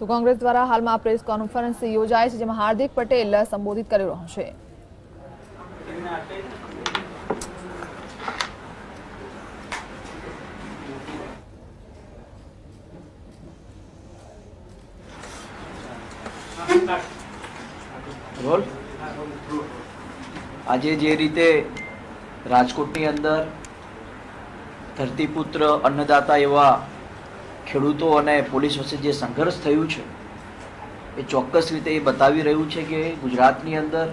તો કોંગ્રેસ દ્વારા હાલમાં પ્રેસ કોન્ફરન્સ યોજાય છે જેમાં હાર્દિક પટેલ સંબોધિત કરી રહ્યો છે. આજે જે રીતે રાજકોટની અંદર ધરતીપુત્ર અન્નદાતા એવા ખેડૂતો અને પોલીસ વચ્ચે જે સંઘર્ષ થયું છે, એ ચોક્કસ રીતે એ બતાવી રહ્યું છે કે ગુજરાતની અંદર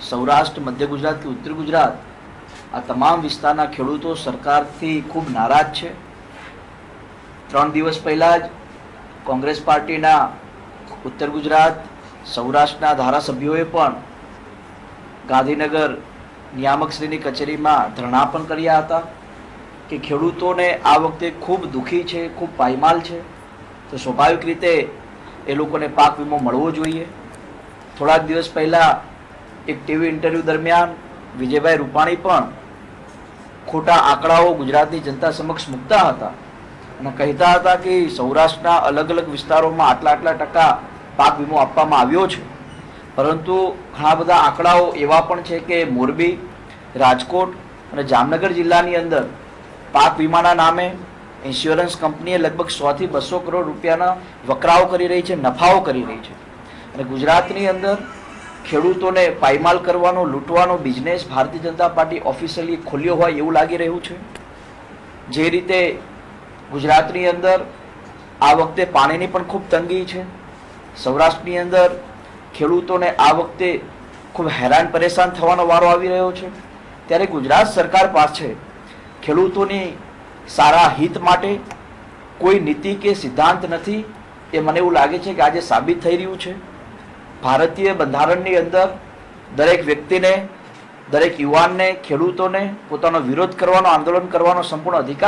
સૌરાષ્ટ્ર, મધ્ય ગુજરાત કે ઉત્તર ગુજરાત, આ તમામ વિસ્તારના ખેડૂતો સરકારથી ખૂબ નારાજ છે. ત્રણ દિવસ પહેલાં જ કોંગ્રેસ પાર્ટીના ઉત્તર ગુજરાત, સૌરાષ્ટ્રના ધારાસભ્યોએ પણ ગાંધીનગર નિયામકશ્રીની કચેરીમાં ધરણા પણ કર્યા હતા. કે ખેડૂતોને આ વખતે ખૂબ દુઃખી છે, ખૂબ પાયમાલ છે. તો સ્વાભાવિક રીતે એ લોકોને પાક વીમો મળવો જોઈએ. થોડાક દિવસ પહેલાં એક ટીવી ઇન્ટરવ્યૂ દરમિયાન વિજયભાઈ રૂપાણી પણ ખોટા આંકડાઓ ગુજરાતની જનતા સમક્ષ મૂકતા હતા અને કહેતા હતા કે સૌરાષ્ટ્રના અલગ અલગ વિસ્તારોમાં આટલા આટલા ટકા પાક વીમો આપવામાં આવ્યો છે. પરંતુ ઘણા બધા આંકડાઓ એવા પણ છે કે મોરબી, રાજકોટ અને જામનગર જિલ્લાની અંદર પાક વીમાના નામે ઇન્સ્યોરન્સ કંપનીએ લગભગ સોથી બસો કરોડ રૂપિયાના વકરાઓ કરી રહી છે, નફાઓ કરી રહી છે. અને ગુજરાતની અંદર ખેડૂતોને પાયમાલ કરવાનો, લૂંટવાનો business Bharatiya Janata party officially ખોલ્યો હોય એવું લાગી રહ્યું છે. જે રીતે ગુજરાતની અંદર આ વખતે પાણીની પણ ખૂબ તંગી છે. સૌરાષ્ટ્રની અંદર ખેડૂતોને આ વખતે ખૂબ હેરાન પરેશાન થવાનો વારો આવી રહ્યો છે. ત્યારે ગુજરાત સરકાર પાસે ખેડૂતોની સારા હિત માટે કોઈ નીતિ કે સિદ્ધાંત નથી, એ મને એવું લાગે છે કે આજે સાબિત થઈ રહ્યું છે. ભારતીય બંધારણની અંદર દરેક વ્યક્તિને, દરેક યુવાનને, ખેડૂતોને પોતાનો વિરોધ કરવાનો, આંદોલન કરવાનો સંપૂર્ણ અધિકાર